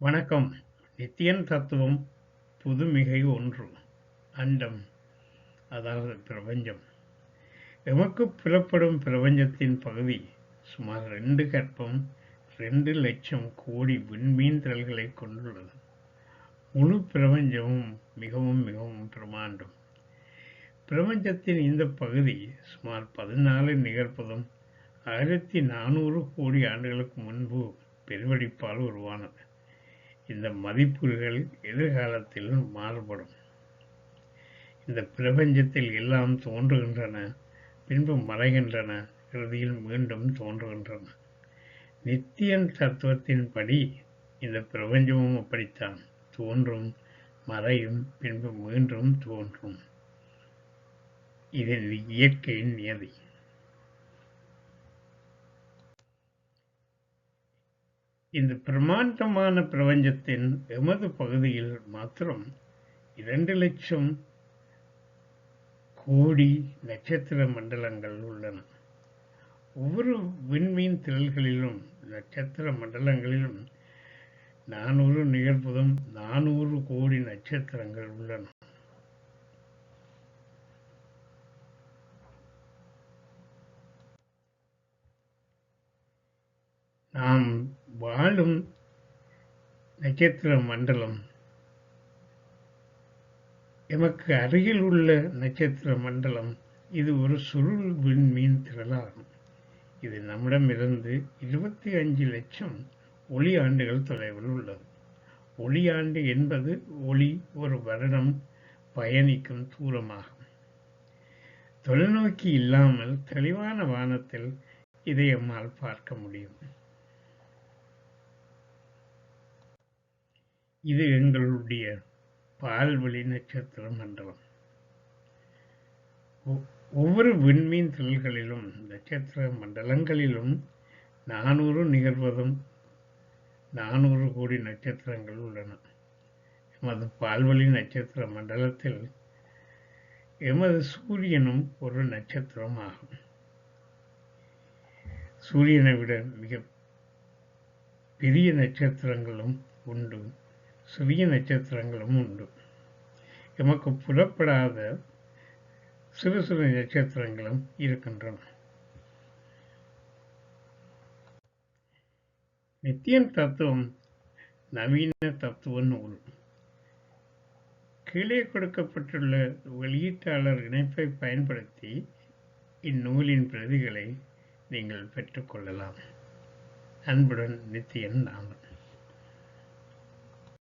வணக்கம். நித்தியன் தத்துவம் புதுமிகை ஒன்று அண்டம் அதாவது பிரபஞ்சம். எமக்கு புலப்படும் பிரபஞ்சத்தின் பகுதி சுமார் ரெண்டு கற்பம் ரெண்டு லட்சம் கோடி விண்மீன் திரள்களை கொண்டுள்ளது. முழு பிரபஞ்சமும் மிகவும் மிகவும் பிரமாண்டம் பிரபஞ்சத்தின் இந்த பகுதி சுமார் பதினாலு நிகழ்ப்பதும் ஆயிரத்தி நானூறு கோடி ஆண்டுகளுக்கு முன்பு பெருவெடிப்பால் உருவானது. இந்த மதிப்புகள் எதிர்காலத்தில் மாறுபடும். இந்த பிரபஞ்சத்தில் எல்லாம் தோன்றுகின்றன பின்பு மறைகின்றன இறுதியில் மீண்டும் தோன்றுகின்றன. நித்தியன் தத்துவத்தின்படி இந்த பிரபஞ்சமும் அப்படித்தான். தோன்றும் மறையும் பின்பு மீண்டும் தோன்றும். இது இயற்கையின் நியதி. இந்த பிரமாண்டமான பிரபஞ்சத்தின் எமது பகுதியில் மாத்திரம் இரண்டு லட்சம் கோடி நட்சத்திர மண்டலங்கள் உள்ளன. ஒவ்வொரு விண்மீன் திரள்களிலும் நட்சத்திர மண்டலங்களிலும் நானூறு நிகழ்ப்பதும் நானூறு கோடி நட்சத்திரங்கள் உள்ளன. நாம் வாழும் நட்சத்திர மண்டலம். எமக்கு அருகில் உள்ள நட்சத்திர மண்டலம் இது ஒரு சுருள் விண்மீன் திரளாகும். இது நம்மிடமிருந்து இருபத்தி அஞ்சு லட்சம் ஒளி ஆண்டுகள் தொலைவில் உள்ளது. ஒளி ஆண்டு என்பது ஒளி ஒரு வருடம் பயணிக்கும் தூரமாகும். தொலைநோக்கி இல்லாமல் தெளிவான வானத்தில் இதை எம்மால் பார்க்க முடியும். இது எங்களுடைய பால்வெளி நட்சத்திர மண்டலம் ஒவ்வொரு விண்மீன் திரள்களிலும் நட்சத்திர மண்டலங்களிலும் நானூறு நிகழ்வதும் நானூறு கோடி நட்சத்திரங்கள் உள்ளன. எமது பால்வெளி நட்சத்திர மண்டலத்தில் எமது சூரியனும் ஒரு நட்சத்திரம் ஆகும். சூரியனை விட மிக பெரிய நட்சத்திரங்களும் உண்டு. சுவிய நட்சத்திரங்களும் உண்டு. எமக்கு புலப்படாத சிறு சிறு நட்சத்திரங்களும் இருக்கின்றன. நித்தியன் தத்துவம் நவீன தத்துவ நூல் கீழே கொடுக்கப்பட்டுள்ள வெளியீட்டாளர் இணைப்பை பயன்படுத்தி இந்நூலின் பிரதிகளை நீங்கள் பெற்றுக்கொள்ளலாம் அன்புடன் நித்தியன் நாமன்.